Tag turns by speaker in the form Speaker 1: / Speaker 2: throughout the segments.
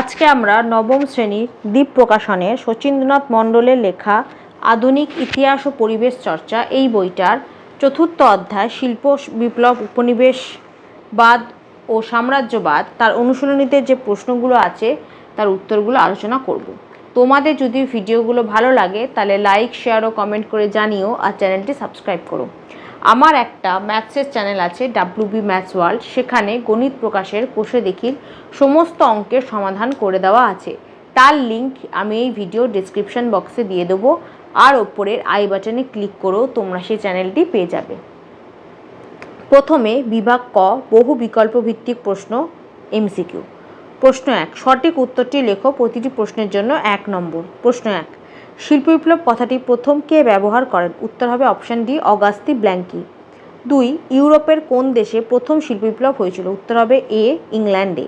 Speaker 1: আজকে আমরা নবম শ্রেণির দ্বীপ প্রকাশনের শচীন্দ্রনাথ মণ্ডলের লেখা আধুনিক ইতিহাস ও পরিবেশ চর্চা এই বইটার চতুর্থ অধ্যায় শিল্প, বিপ্লব, উপনিবেশবাদ ও সাম্রাজ্যবাদ, তার অনুশীলনীতে যে প্রশ্নগুলো আছে, তার উত্তরগুলো আলোচনা করব। তোমাদের যদি ভিডিওগুলো ভালো লাগে, তাহলে লাইক শেয়ার ও কমেন্ট করে জানিও আর চ্যানেলটি সাবস্ক্রাইব করো। আমার একটা ম্যাথসের চ্যানেল আছে ডাব্লিউবি ম্যাথস ওয়ার্ল্ড সেখানে গণিত প্রকাশের কোষে দেখির সমস্ত অঙ্কের সমাধান করে দেওয়া আছে। তার লিংক আমি এই ভিডিও ডিসক্রিপশন বক্সে দিয়ে দেবো, আর ওপরের আই বাটনে ক্লিক করেও তোমরা সেই চ্যানেলটি পেয়ে যাবে। প্রথমে বিভাগ ক, বহু বিকল্প ভিত্তিক প্রশ্ন এমসিকিউ প্রশ্ন এক, সঠিক উত্তরটি লেখো, প্রতিটি প্রশ্নের জন্য এক নম্বর। প্রশ্ন এক শিল্প বিপ্লব কথাটি প্রথম কে ব্যবহার করেন? উত্তর হবে অপশান ডি, অগাস্তি ব্ল্যাঙ্কি। দুই, ইউরোপের কোন দেশে প্রথম শিল্প বিপ্লব হয়েছিল? উত্তর হবে এ, ইংল্যান্ডে।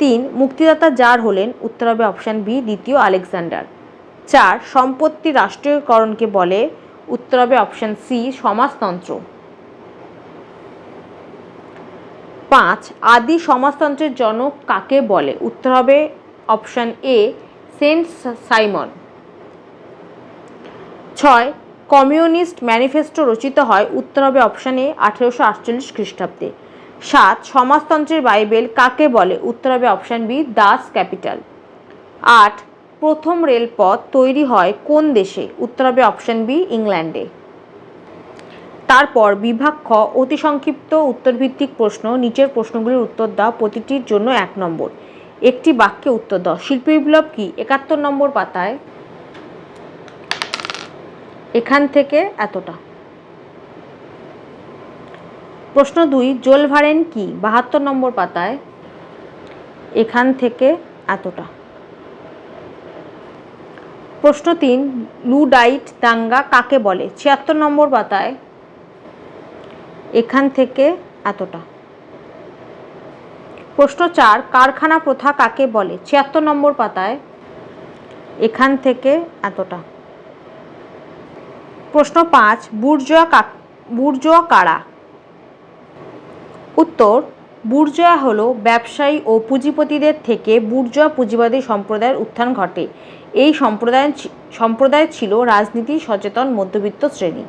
Speaker 1: তিন, মুক্তিদাতা যার হলেন? উত্তর হবে অপশান বি, দ্বিতীয় আলেকজান্ডার। চার, সম্পত্তি রাষ্ট্রীয়করণকে বলে? উত্তর হবে অপশান সি, সমাজতন্ত্র। পাঁচ, আদি সমাজতন্ত্রের জনক কাকে বলে? উত্তর হবে অপশান এ, সেন্ট সাইমন। ছয়, কমিউনিস্ট ম্যানিফেস্টো রচিত হয় উত্তর হবে অপশান এ, আঠেরোশো আটচল্লিশ খ্রিস্টাব্দে। সাত, সমাজতন্ত্রের বাইবেল কাকে বলে? উত্তর হবে অপশান বি, দাস ক্যাপিটাল। আট, প্রথম রেলপথ তৈরি হয় কোন দেশে? উত্তর হবে অপশান বি, ইংল্যান্ডে। তারপর বিভাগ খ, অতি সংক্ষিপ্ত উত্তরভিত্তিক প্রশ্ন, নিচের প্রশ্নগুলির উত্তর দাও, প্রতিটির জন্য এক নম্বর। একটি বাক্যে উত্তর দাও। শিল্প বিপ্লব কি? একাত্তর নম্বর পাতায় এখান থেকে এতটা। প্রশ্ন দুই, জোল ভারেন কি? বাহাত্তর নম্বর পাতায়, এখান থেকে এতটা। প্রশ্ন তিন, লুডাইট দাঙ্গা কাকে বলে? ছিয়াত্তর নম্বর পাতায়, এখান থেকে এতটা। প্রশ্ন চার, কারখানা প্রথা কাকে বলে? ছিয়াত্তর নম্বর পাতায়, এখান থেকে এতটা। প্রশ্ন পাঁচ, বুর্জোয়া কাক বুর্জোয়া কারা? উত্তর, বুর্জোয়া হলো ব্যবসায়ী ও পুঁজিপতিদের থেকে বুর্জোয়া পুঁজিবাদী সম্প্রদায়ের উত্থান ঘটে। এই সম্প্রদায় সম্প্রদায় ছিল রাজনীতি, সচেতন, মধ্যবিত্ত শ্রেণি।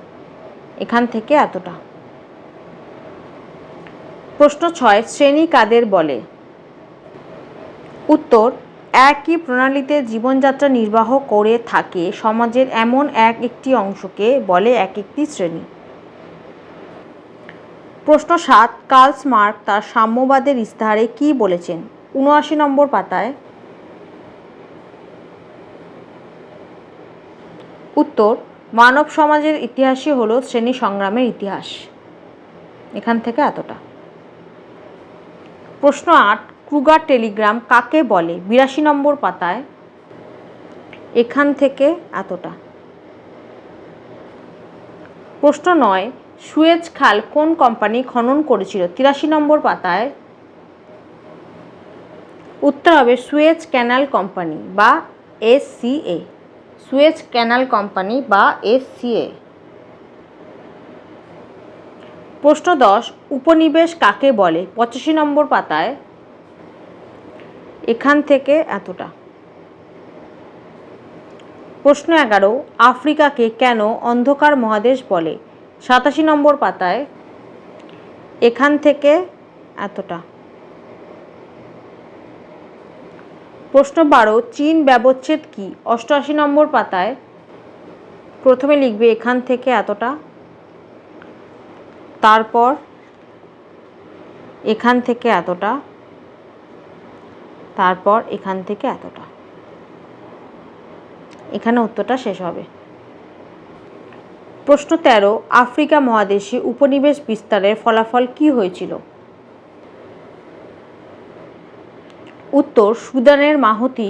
Speaker 1: এখান থেকে এতটা। প্রশ্ন ছয়, শ্রেণি কাদের বলে? উত্তর একই প্রণালীতে জীবনযাত্রা নির্বাহ করে থাকে। সমাজের এমন এক একটি অংশকে বলে এক একটি শ্রেণি। প্রশ্ন সাত কার্লস মার্ক তার সাম্যবাদের ইস্তাহারে কি বলেছেন? উনআশি নম্বর পাতায়। উত্তর, মানব সমাজের ইতিহাসই হলো শ্রেণি সংগ্রামের ইতিহাস। এখান থেকে এতটা। প্রশ্ন আট ক্রুগার টেলিগ্রাম কাকে বলে? বিরাশি নম্বর পাতায়। এখান থেকে এতটা। প্রশ্ন নয়, সুয়েজ খাল কোন কোম্পানি খনন করেছিল? তিরাশি নম্বর পাতায়। উত্তর হবে সুয়েজ ক্যানাল কোম্পানি বা এস সুয়েজ ক্যানাল কোম্পানি বা এস প্রশ্ন দশ, উপনিবেশ কাকে বলে? পঁচাশি নম্বর পাতায়। এখান থেকে এতটা। প্রশ্ন এগারো, আফ্রিকাকে কেন অন্ধকার মহাদেশ বলে? সাতাশি নম্বর পাতায়, এখান থেকে এতটা। প্রশ্ন বারো, চীন ব্যবচ্ছেদ কি? অষ্টআশি নম্বর পাতায়, প্রথমে লিখবে এখান থেকে এতটা। তারপর, এখান থেকে এতটা। তারপর এখান থেকে এতটা। এখানে উত্তরটা শেষ হবে। প্রশ্ন তেরো, আফ্রিকা মহাদেশে উপনিবেশ বিস্তারের ফলাফল কি হয়েছিল? উত্তর, সুদানের মাহতি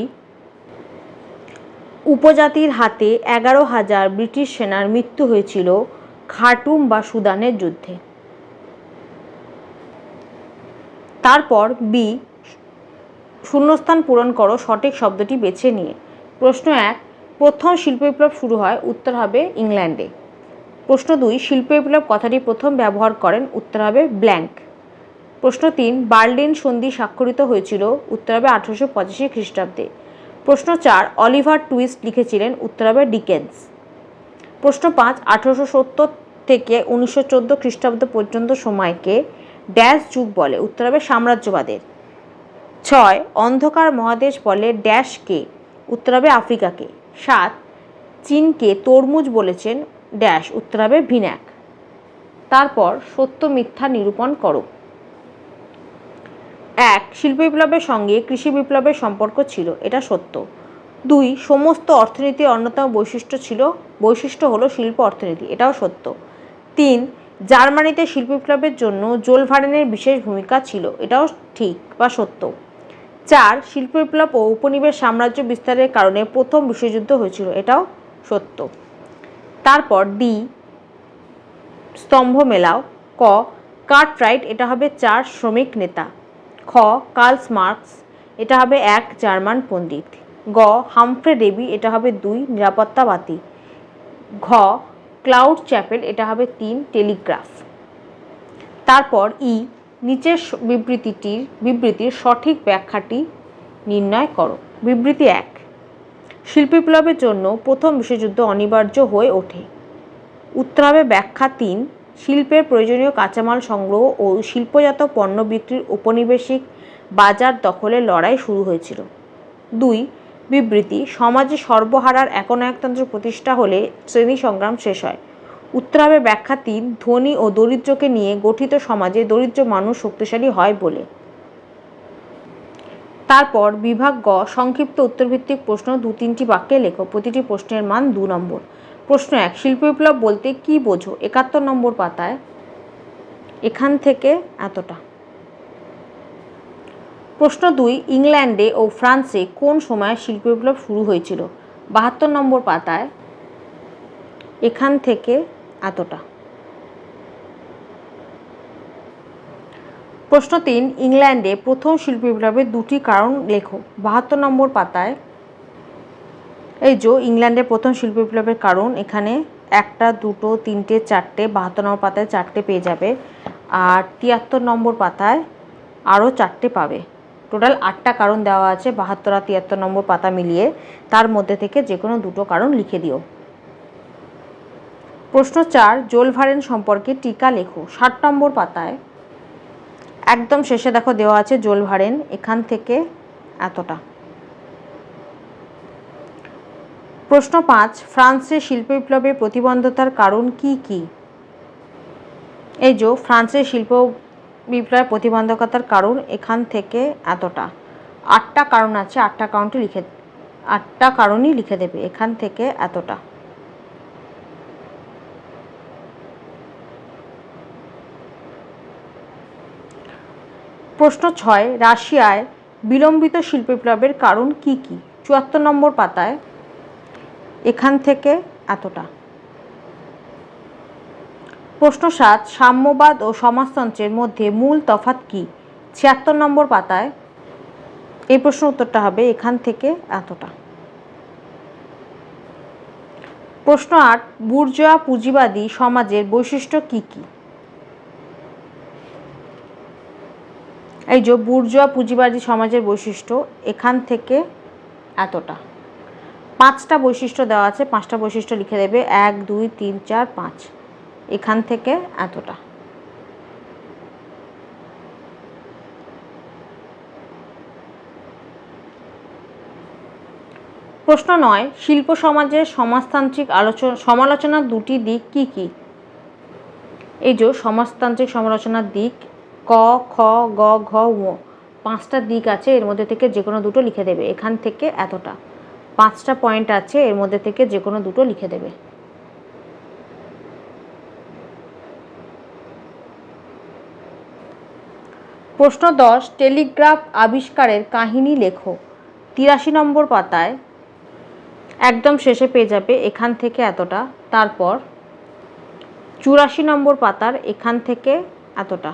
Speaker 1: উপজাতির হাতে এগারো হাজার ব্রিটিশ সেনার মৃত্যু হয়েছিল খাটুম বা সুদানের যুদ্ধে। তারপর বি শূন্যস্থান পূরণ করো, সঠিক শব্দটি বেছে নিয়ে। প্রশ্ন এক, প্রথম শিল্প বিপ্লব শুরু হয়, উত্তর হবে ইংল্যান্ডে। প্রশ্ন দুই শিল্প বিপ্লব কথাটি প্রথম ব্যবহার করেন, উত্তর হবে ব্ল্যাঙ্ক। প্রশ্ন তিন, বার্লিন সন্ধি স্বাক্ষরিত হয়েছিল, উত্তর হবে আঠারোশো পঁচাশি খ্রিস্টাব্দে। প্রশ্ন চার, অলিভার টুইস্ট লিখেছিলেন, উত্তর হবে ডিকেন্স। প্রশ্ন পাঁচ, আঠারোশো সত্তর থেকে উনিশশো চোদ্দ খ্রিস্টাব্দ পর্যন্ত সময়কে ড্যাশ যুগ বলে, উত্তর হবে সাম্রাজ্যবাদের। ছয়, অন্ধকার মহাদেশ বলে ড্যাশকে উত্তর হবে আফ্রিকাকে। সাত, চীনকে তরমুজ বলেছেন ড্যাশ উত্তর হবে ভিন্যাক। তারপর সত্য মিথ্যা নিরূপণ করো। এক, শিল্প বিপ্লবের সঙ্গে কৃষি বিপ্লবের সম্পর্ক ছিল, এটা সত্য। দুই, সমস্ত অর্থনীতির অন্যতম বৈশিষ্ট্য ছিল, বৈশিষ্ট্য হলো শিল্প অর্থনীতি, এটাও সত্য। তিন, জার্মানিতে শিল্প বিপ্লবের জন্য জোলভারেনের বিশেষ ভূমিকা ছিল, এটাও ঠিক বা সত্য। চার শিল্প বিপ্লব ও উপনিবেশ সাম্রাজ্য বিস্তারের কারণে প্রথম বিশ্বযুদ্ধ হয়েছিল, এটাও সত্য। তারপর ডি স্তম্ভ মেলাও ক, কার্টরাইট, এটা হবে চার শ্রমিক নেতা। খ, কার্লস মার্কস, এটা হবে এক জার্মান পণ্ডিত। গ, হামফ্রে ডেবি, এটা হবে দুই নিরাপত্তাবাদী। ঘ, ক্লাউড চ্যাপেল, এটা হবে তিন টেলিগ্রাফ। তারপর ই নিচের বিবৃতিটির, বিবৃতির সঠিক ব্যাখ্যাটি নির্ণয় করো। বিবৃতি এক, শিল্প বিপ্লবের জন্য প্রথম বিশ্বযুদ্ধ অনিবার্য হয়ে ওঠে। উত্তর হবে ব্যাখ্যা তিন, শিল্পের প্রয়োজনীয় কাঁচামাল সংগ্রহ ও শিল্পজাত পণ্য বিক্রির উপনিবেশিক বাজার দখলের লড়াই শুরু হয়েছিল। দুই, বিবৃতি, সমাজে সর্বহারার একনায়কতন্ত্র প্রতিষ্ঠা হলে শ্রেণি সংগ্রাম শেষ হয়। উত্তর হবে ব্যাখ্যা তিন, ধনী ও দরিদ্রকে নিয়ে গঠিত সমাজে দরিদ্র মানুষ শক্তিশালী হয় বলে। তারপর বিভাগ গ, সংক্ষিপ্ত উত্তরভিত্তিক প্রশ্ন দু তিনটি বাক্যে লেখো। প্রতিটি প্রশ্নের মান দু নম্বর। প্রশ্ন এক, শিল্প বিপ্লব বলতে কি বোঝো? একাত্তর নম্বর পাতায়। এখান থেকে এতটা। প্রশ্ন দুই, ইংল্যান্ডে ও ফ্রান্সে কোন সময় শিল্প বিপ্লব শুরু হয়েছিল? বাহাত্তর নম্বর পাতায়। এখান থেকে এতটা। প্রশ্ন তিন, ইংল্যান্ডে প্রথম শিল্প বিপ্লবের দুটি কারণ লেখো। বাহাত্তর নম্বর পাতায়, এই যে ইংল্যান্ডের প্রথম শিল্প বিপ্লবের কারণ, এখানে একটা, দুটো, তিনটে, চারটে, বাহাত্তর নম্বর পাতায় চারটে পেয়ে যাবে। আর তিয়াত্তর নম্বর পাতায় আরও চারটে পাবে। টোটাল আটটা কারণ দেওয়া আছে, বাহাত্তর আর তিয়াত্তর নম্বর পাতা মিলিয়ে। তার মধ্যে থেকে যে কোনো দুটো কারণ লিখে দিও। প্রশ্ন চার, জোলভারেন সম্পর্কে টিকা লেখো। ষাট নম্বর পাতায়, একদম শেষে দেখো দেওয়া আছে জোলভারেন, এখান থেকে এতটা। প্রশ্ন পাঁচ ফ্রান্সের শিল্প বিপ্লবে প্রতিবন্ধতার কারণ কি কি? এই যে ফ্রান্সের শিল্প বিপ্লবের প্রতিবন্ধকতার কারণ এখান থেকে এতটা। আটটা কারণ আছে, আটটা কারণটি লিখে, আটটা কারণই লিখে দেবে, এখান থেকে এতটা। প্রশ্ন ছয়, রাশিয়ায় বিলম্বিত শিল্প বিপ্লবের কারণ কি কি? চুয়াত্তর নম্বর পাতায়, এখান থেকে এতটা। প্রশ্ন সাত, সাম্যবাদ ও সমাজতন্ত্রের মধ্যে মূল তফাৎ কি? ছিয়াত্তর নম্বর পাতায়, এই প্রশ্ন উত্তরটা হবে এখান থেকে এতটা। প্রশ্ন আট, বুর্জোয়া পুঁজিবাদী সমাজের বৈশিষ্ট্য কি কি? এই যে বুর্জোয়া পুঁজিবাদী সমাজের বৈশিষ্ট্য, এখান থেকে এতটা। পাঁচটা বৈশিষ্ট্য দেওয়া আছে, পাঁচটা বৈশিষ্ট্য লিখে দেবে। এক, দুই, তিন, চার, পাঁচ। এখান থেকে এতটা। প্রশ্ন নয়, শিল্প সমাজের সমাজতান্ত্রিক আলোচনা সমালোচনার দুটি দিক কি কি? এই যে সমাজতান্ত্রিক সমালোচনার দিক ক, খ, গ, ঘ, ঙ। পাঁচটা দিক আছে, এর মধ্যে থেকে যে কোনো দুটো লিখে দেবে। এখান থেকে এতটা। পাঁচটা পয়েন্ট আছে, এর মধ্যে থেকে যে কোনো দুটো লিখে দেবে। প্রশ্ন দশ, টেলিগ্রাফ আবিষ্কারের কাহিনী লেখো। তিরাশি নম্বর পাতায়। একদম শেষে পেয়ে যাবে এখান থেকে এতটা। তারপর, চুরাশি নম্বর পাতার এখান থেকে এতটা।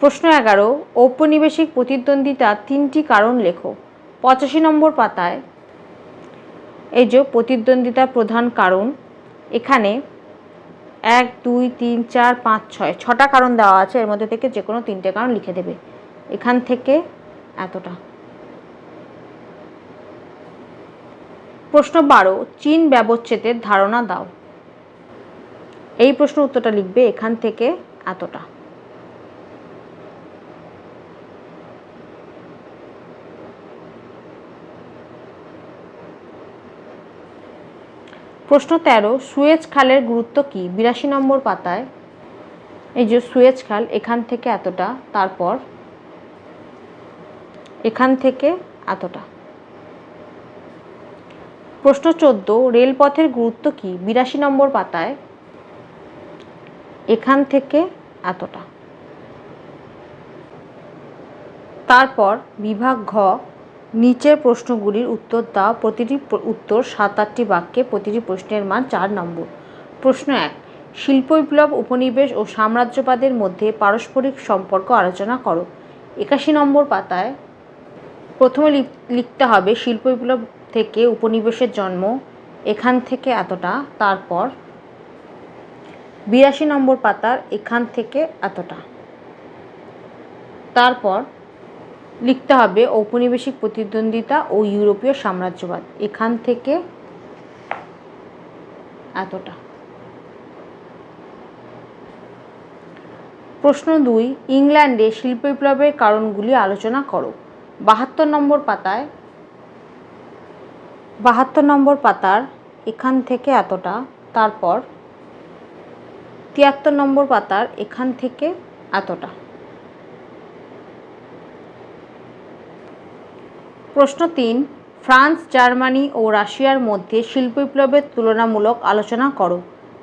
Speaker 1: প্রশ্ন এগারো, ঔপনিবেশিক প্রতিদ্বন্দ্বিতা তিনটি কারণ লেখো। পঁচাশি নম্বর পাতায়, এই যে প্রতিদ্বন্দ্বিতার প্রধান কারণ, এখানে এক, দুই, তিন, চার, পাঁচ, ছয়, ছটা কারণ দেওয়া আছে, এর মধ্যে থেকে যে কোনো তিনটে কারণ লিখে দেবে। এখান থেকে এতটা। প্রশ্ন বারো, চীন ব্যবচ্ছেদের ধারণা দাও। এই প্রশ্ন উত্তরটা লিখবে এখান থেকে এতটা। প্রশ্ন তেরো, সুয়েজ খালের গুরুত্ব কি? বিরাশি নম্বর পাতায়। এই যে সুয়েজ খাল, এখান থেকে এতটা, তারপর এখান থেকে এতটা। প্রশ্ন চোদ্দ, রেলপথের গুরুত্ব কি? বিরাশি নম্বর পাতায়, এখান থেকে এতটা। তারপর বিভাগ ঘ নিচের প্রশ্নগুলির উত্তর দাও। প্রতিটি উত্তর সাত আটটি বাক্যে, প্রতিটি প্রশ্নের মান চার নম্বর। প্রশ্ন এক, শিল্প বিপ্লব, উপনিবেশ ও সাম্রাজ্যবাদের মধ্যে পারস্পরিক সম্পর্ক আলোচনা করো। একাশি নম্বর পাতায় প্রথমে লিখতে হবে, শিল্প বিপ্লব থেকে উপনিবেশের জন্ম, এখান থেকে এতটা, তারপর বিরাশি নম্বর পাতার এখান থেকে এতটা, তারপর লিখতে হবে ঔপনিবেশিক প্রতিদ্বন্দ্বিতা ও ইউরোপীয় সাম্রাজ্যবাদ। এখান থেকে এতটা। প্রশ্ন দুই, ইংল্যান্ডে শিল্প বিপ্লবের কারণগুলি আলোচনা করো। বাহাত্তর নম্বর পাতায়, বাহাত্তর নম্বর পাতার এখান থেকে এতটা, তারপর তিয়াত্তর নম্বর পাতার এখান থেকে এতটা। প্রশ্ন তিন, ফ্রান্স, জার্মানি ও রাশিয়ার মধ্যে শিল্প বিপ্লবের তুলনামূলক আলোচনা করো।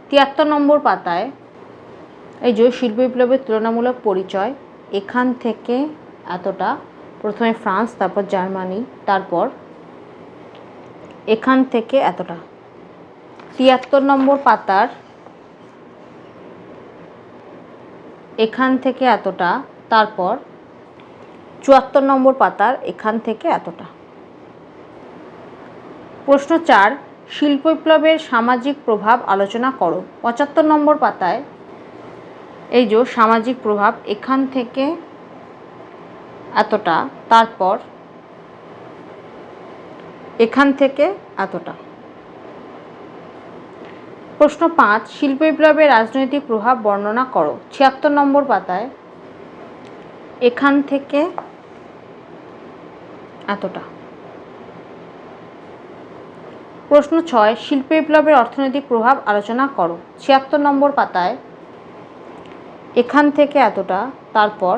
Speaker 1: তিয়াত্তর নম্বর পাতায়, এই যে শিল্প বিপ্লবের তুলনামূলক পরিচয়, এখান থেকে এতটা, প্রথমে ফ্রান্স, তারপর জার্মানি, তারপর এখান থেকে এতটা। তিয়াত্তর নম্বর পাতার, এখান থেকে এতটা, তারপর চুয়াত্তর নম্বর পাতার এখান থেকে এতটা। প্রশ্ন চার শিল্প বিপ্লবের সামাজিক প্রভাব আলোচনা করো। পঁচাত্তর নম্বর পাতায় এই যে সামাজিক প্রভাব এখান থেকে এতটা, তারপর এখান থেকে এতটা। প্রশ্ন পাঁচ শিল্প বিপ্লবের রাজনৈতিক প্রভাব বর্ণনা করো। ছিয়াত্তর নম্বর পাতায় এখান থেকে এতটা। প্রশ্ন ছয়, শিল্প বিপ্লবের অর্থনৈতিক প্রভাব আলোচনা করো। ছিয়াত্তর নম্বর পাতায়, এখান থেকে এতটা, তারপর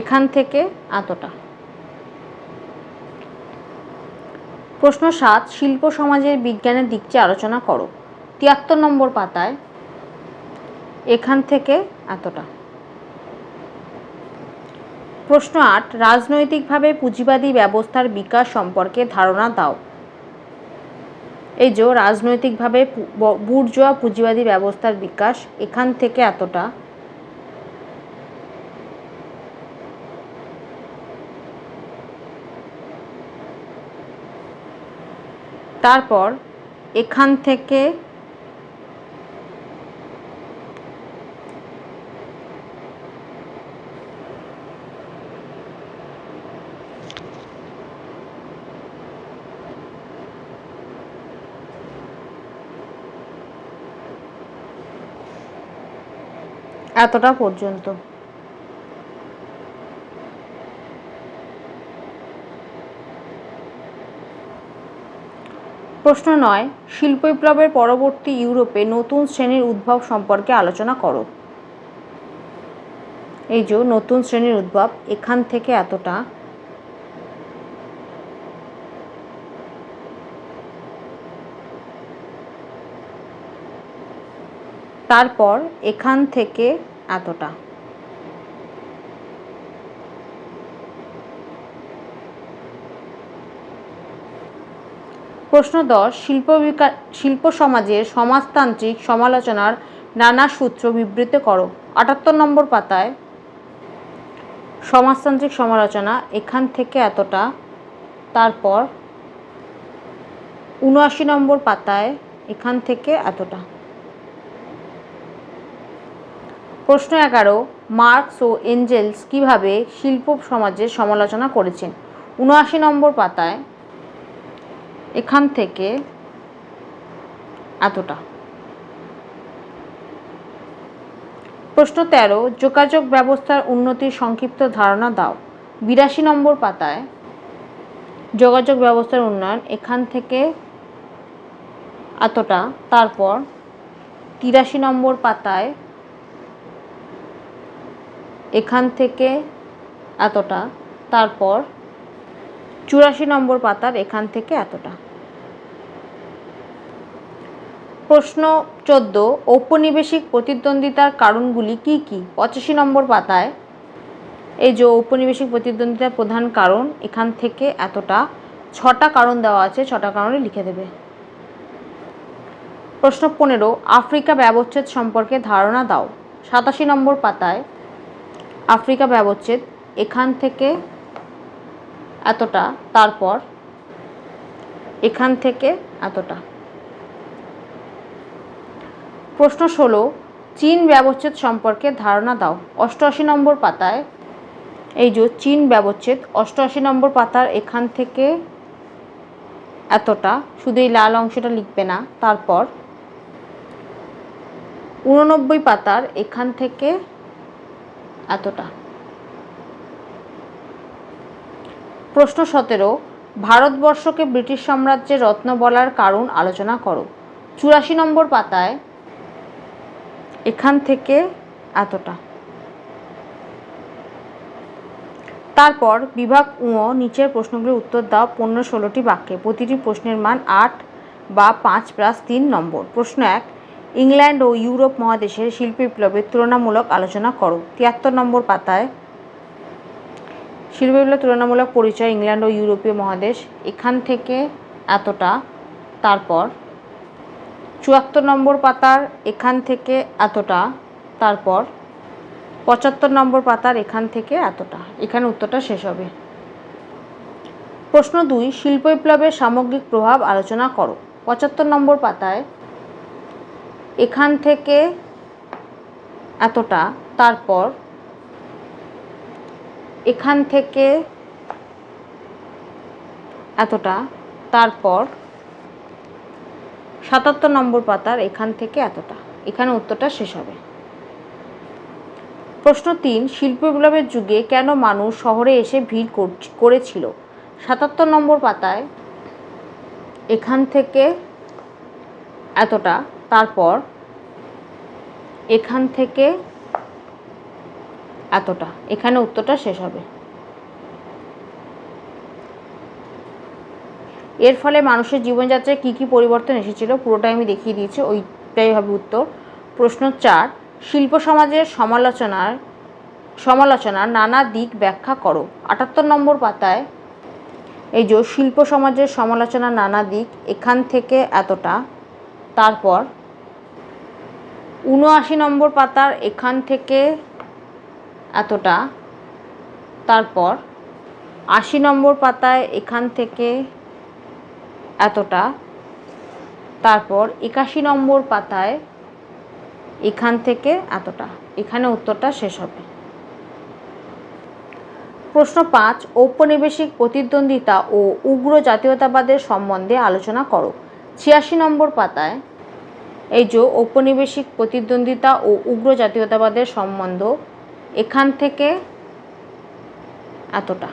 Speaker 1: এখান থেকে এতটা। প্রশ্ন সাত, শিল্প সমাজের বিজ্ঞানের দিকটি আলোচনা করো। তিয়াত্তর নম্বর পাতায়, এখান থেকে এতটা। প্রশ্ন আট, রাজনৈতিকভাবে পুঁজিবাদী ব্যবস্থার বিকাশ সম্পর্কে ধারণা দাও। এই যে, রাজনৈতিকভাবে বুর্জোয়া পুঁজিবাদী ব্যবস্থার বিকাশ এখান থেকে এতটা? তারপর, এখান থেকে এতটা পর্যন্ত। প্রশ্ন নয়, শিল্প বিপ্লবের পরবর্তী ইউরোপে নতুন শ্রেণির উদ্ভব সম্পর্কে আলোচনা করো। এই যে নতুন শ্রেণির উদ্ভব, এখান থেকে এতটা তারপর এখান থেকে এতটা। প্রশ্ন দশ, শিল্প শিল্প সমাজের সমাজতান্ত্রিক সমালোচনার নানা সূত্র বিবৃত করো। আটাত্তর নম্বর পাতায়, সমাজতান্ত্রিক সমালোচনা, এখান থেকে এতটা। তারপর উনআশি নম্বর পাতায়, এখান থেকে এতটা। প্রশ্ন এগারো, মার্কস ও এঞ্জেলস কীভাবে শিল্প সমাজের সমালোচনা করেছেন? উনআশি নম্বর পাতায় এখান থেকে এতটা। প্রশ্ন তেরো, যোগাযোগ ব্যবস্থার উন্নতির সংক্ষিপ্ত ধারণা দাও। বিরাশি নম্বর পাতায় যোগাযোগ ব্যবস্থার উন্নয়ন এখান থেকে এতটা। তারপর তিরাশি নম্বর পাতায় এখান থেকে এতটা, তারপর চুরাশি নম্বর পাতার এখান থেকে এতটা। প্রশ্ন চোদ্দ, ঔপনিবেশিক প্রতিদ্বন্দ্বিতার কারণগুলি কি কি? পঁচাশি নম্বর পাতায়, এই যে ঔপনিবেশিক প্রতিদ্বন্দ্বিতার প্রধান কারণ, এখান থেকে এতটা, ছটা কারণ দেওয়া আছে, ছটা কারণে লিখে দেবে। প্রশ্ন পনেরো, আফ্রিকা ব্যবচ্ছেদ সম্পর্কে ধারণা দাও। সাতাশি নম্বর পাতায় আফ্রিকা ব্যবচ্ছেদ, এখান থেকে এতটা, তারপর এখান থেকে এতটা। প্রশ্ন ষোলো, চীন ব্যবচ্ছেদ সম্পর্কে ধারণা দাও। অষ্টআশি নম্বর পাতায়, এই যে চীন ব্যবচ্ছেদ, অষ্টআশি নম্বর পাতার এখান থেকে এতটা, শুধু এই লাল অংশটা লিখবে না, তারপর উননব্বই পাতার এখান থেকে এতটা। প্রশ্ন সতেরো, ভারতবর্ষকে ব্রিটিশ সাম্রাজ্যের রত্ন বলার কারণ আলোচনা করো। চুরাশি নম্বর পাতায়, এখান থেকে এতটা। তারপর বিভাগ উঁ, নিচের প্রশ্নগুলির উত্তর দাও, পনেরো ষোলোটি বাক্যে। প্রতিটি প্রশ্নের মান আট বা পাঁচ প্লাস তিন নম্বর। প্রশ্ন এক ইংল্যান্ড ও ইউরোপ মহাদেশের শিল্প বিপ্লবের তুলনামূলক আলোচনা করো। তিয়াত্তর নম্বর পাতায়। শিল্প বিপ্লব তুলনামূলক পরিচয় ইংল্যান্ড ও ইউরোপীয় মহাদেশ। এখান থেকে এতটা। তারপর, চুয়াত্তর নম্বর পাতার এখান থেকে এতটা। তারপর, পঁচাত্তর নম্বর পাতার এখান থেকে এতটা। এখানে উত্তরটা শেষ হবে। প্রশ্ন দুই, শিল্প বিপ্লবের সামগ্রিক প্রভাব আলোচনা করো। পঁচাত্তর নম্বর পাতায় এখান থেকে এতটা, তারপর এখান থেকে এতটা, তারপর সাতাত্তর নম্বর পাতার এখান থেকে এতটা। এখানে উত্তরটা শেষ হবে। প্রশ্ন তিন, শিল্প বিপ্লবের যুগে কেন মানুষ শহরে এসে ভিড় করছ- করেছিল? সাতাত্তর নম্বর পাতায় এখান থেকে এতটা তারপর এখান থেকে এতটা, এখানে উত্তরটা শেষ হবে। এর ফলে মানুষের জীবনযাত্রায় কী কী পরিবর্তন এসেছিল পুরোটাই আমি দেখিয়ে দিয়েছি, ওইটাই হবে উত্তর। প্রশ্ন চার, শিল্প সমাজের সমালোচনার সমালোচনার নানা দিক ব্যাখ্যা করো। আটাত্তর নম্বর পাতায় এই যে শিল্প সমাজের সমালোচনার নানা দিক, এখান থেকে এতটা, তারপর উনআশি নম্বর পাতার এখান থেকে এতটা, তারপর আশি নম্বর পাতায় এখান থেকে এতটা, তারপর একাশি নম্বর পাতায় এখান থেকে এতটা। এখানে উত্তরটা শেষ হবে। প্রশ্ন পাঁচ, ঔপনিবেশিক প্রতিদ্বন্দ্বিতা ও উগ্র জাতীয়তাবাদের সম্বন্ধে আলোচনা করো। ছিয়াশি নম্বর পাতায় এই যে ঔপনিবেশিক প্রতিদ্বন্দ্বিতা ও উগ্র জাতীয়তাবাদের সম্বন্ধ, এখান থেকে এতটা।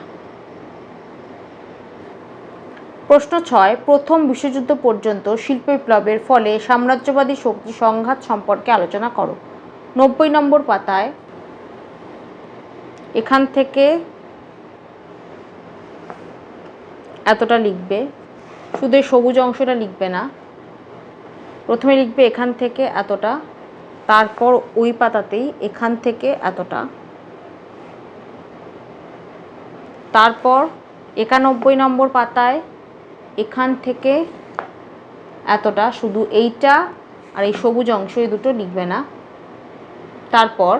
Speaker 1: প্রশ্ন ছয়, প্রথম বিশ্বযুদ্ধ পর্যন্ত শিল্প বিপ্লবের ফলে সাম্রাজ্যবাদী শক্তি সংঘাত সম্পর্কে আলোচনা করো। নব্বই নম্বর পাতায় এখান থেকে এতটা লিখবে। শুধু সবুজ অংশটা লিখবে না। প্রথমে লিখবে এখান থেকে এতটা, তারপর ওই পাতাতেই এখান থেকে এতটা, তারপর একানব্বই নম্বর পাতায় এখান থেকে এতটা, শুধু এইটা আর এই সবুজ অংশ, এই দুটো লিখবে না, তারপর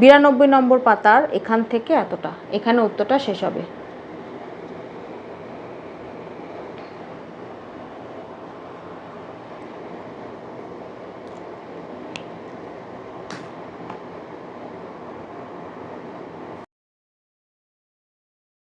Speaker 1: বিরানব্বই নম্বর পাতার এখান থেকে এতটা, এখানে উত্তরটা শেষ হবে।